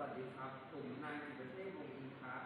วัสดีครับกลุ่มนายกิตเทพวงอินครับ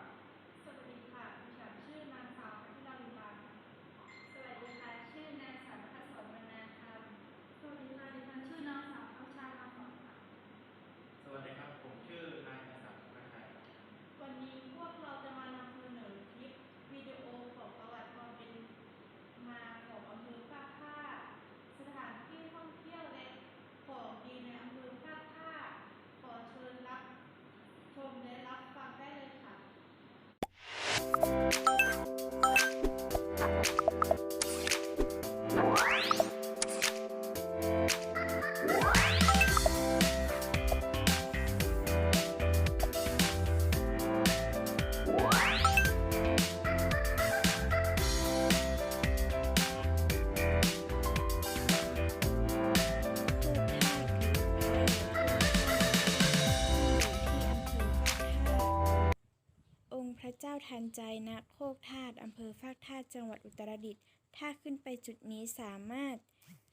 ระเจ้าทันใจณโคกธาตุอำเภอฟากธาตุจังหวัดอุตรดิตถ์ถ้าขึ้นไปจุดนี้สามารถ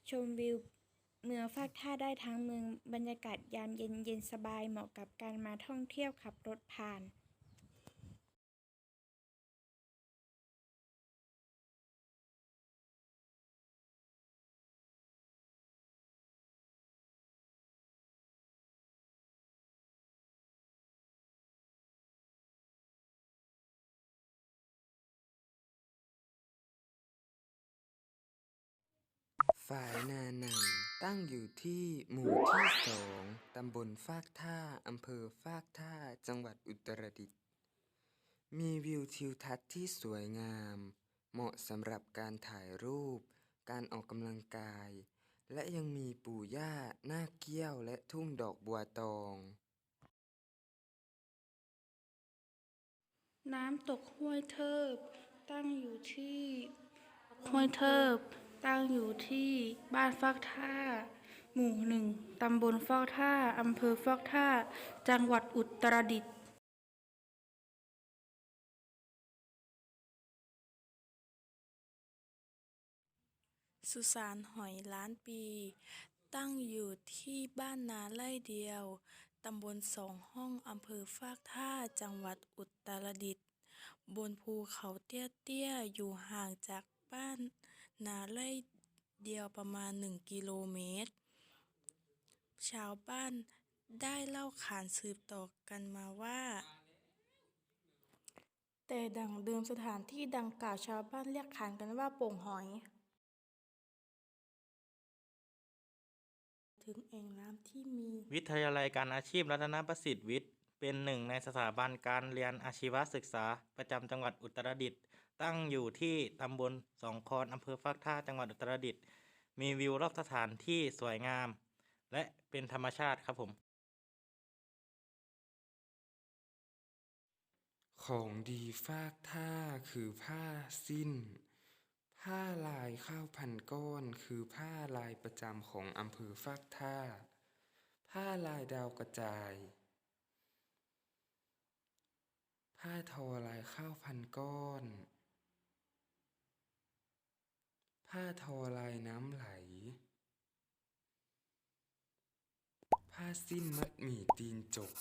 ชมวิวเมืองฟากท่าได้ทั้งเมืองบรรยากาศยามเย็นเย็นสบายเหมาะกับการมาท่องเที่ยวขับรถผ่าน ฝ่ายนานำตั้งอยู่ที่หมู่ที่สองตำบลฟากท่าอำเภอฟากท่าจังหวัดอุตรดิตถ์มีวิวทิวทัศน์ที่สวยงาม เหมาะสำหรับการถ่ายรูป การออกกำลังกาย และยังมีปู่ย่าหน้าเกี้ยวและทุ่งดอกบัวตอง น้ำตกห้วยเทิบ ตั้งอยู่ที่ห้วยเทิบ ตั้งอยู่ที่บ้านฟากท่า หมู่หนึ่งตำบลฟากท่าอำเภอฟากท่า จังหวัดอุตรดิตถ์สุสานหอยล้านปี ตั้งอยู่ที่บ้านนาไร่เดียว ตำบลสองห้องอำเภอฟากท่า จังหวัดอุตรดิตถ์บนภูเขาเตี้ยๆ อยู่ห่างจากบ้าน นาไร่เดียวประมาณ1กิโลเมตร ชาวบ้านได้เล่าขานสืบต่อกันมาว่า แต่ดังเดิมสถานที่ดังกล่าวชาวบ้านเรียกขานกันว่าโป่งหอย ถึงแอ่งน้ำที่มี วิทยาลัยการอาชีพรัตนประสิทธิ์วิทย์ เป็นหนึ่งในสถาบันการเรียนอาชีวศึกษาประจำจังหวัดอุตรดิตถ์ตั้งอยู่ที่ตำบลสองคอนอำเภอฟากท่าจังหวัดอุตรดิตถ์มีวิวรอบสถานที่สวยงาม และเป็นธรรมชาติครับผม ของดีฟากท่าคือผ้าสิ้น ผ้าลายข้าวพันก้อนคือผ้าลายประจำของอำเภอฟากท่า ผ้าลายดาวกระจาย ผ้าทอลายข้าวพันก้อน ผ้าทอลายน้ำไหล ผ้าสิ้นมัดหมี่ตีนจก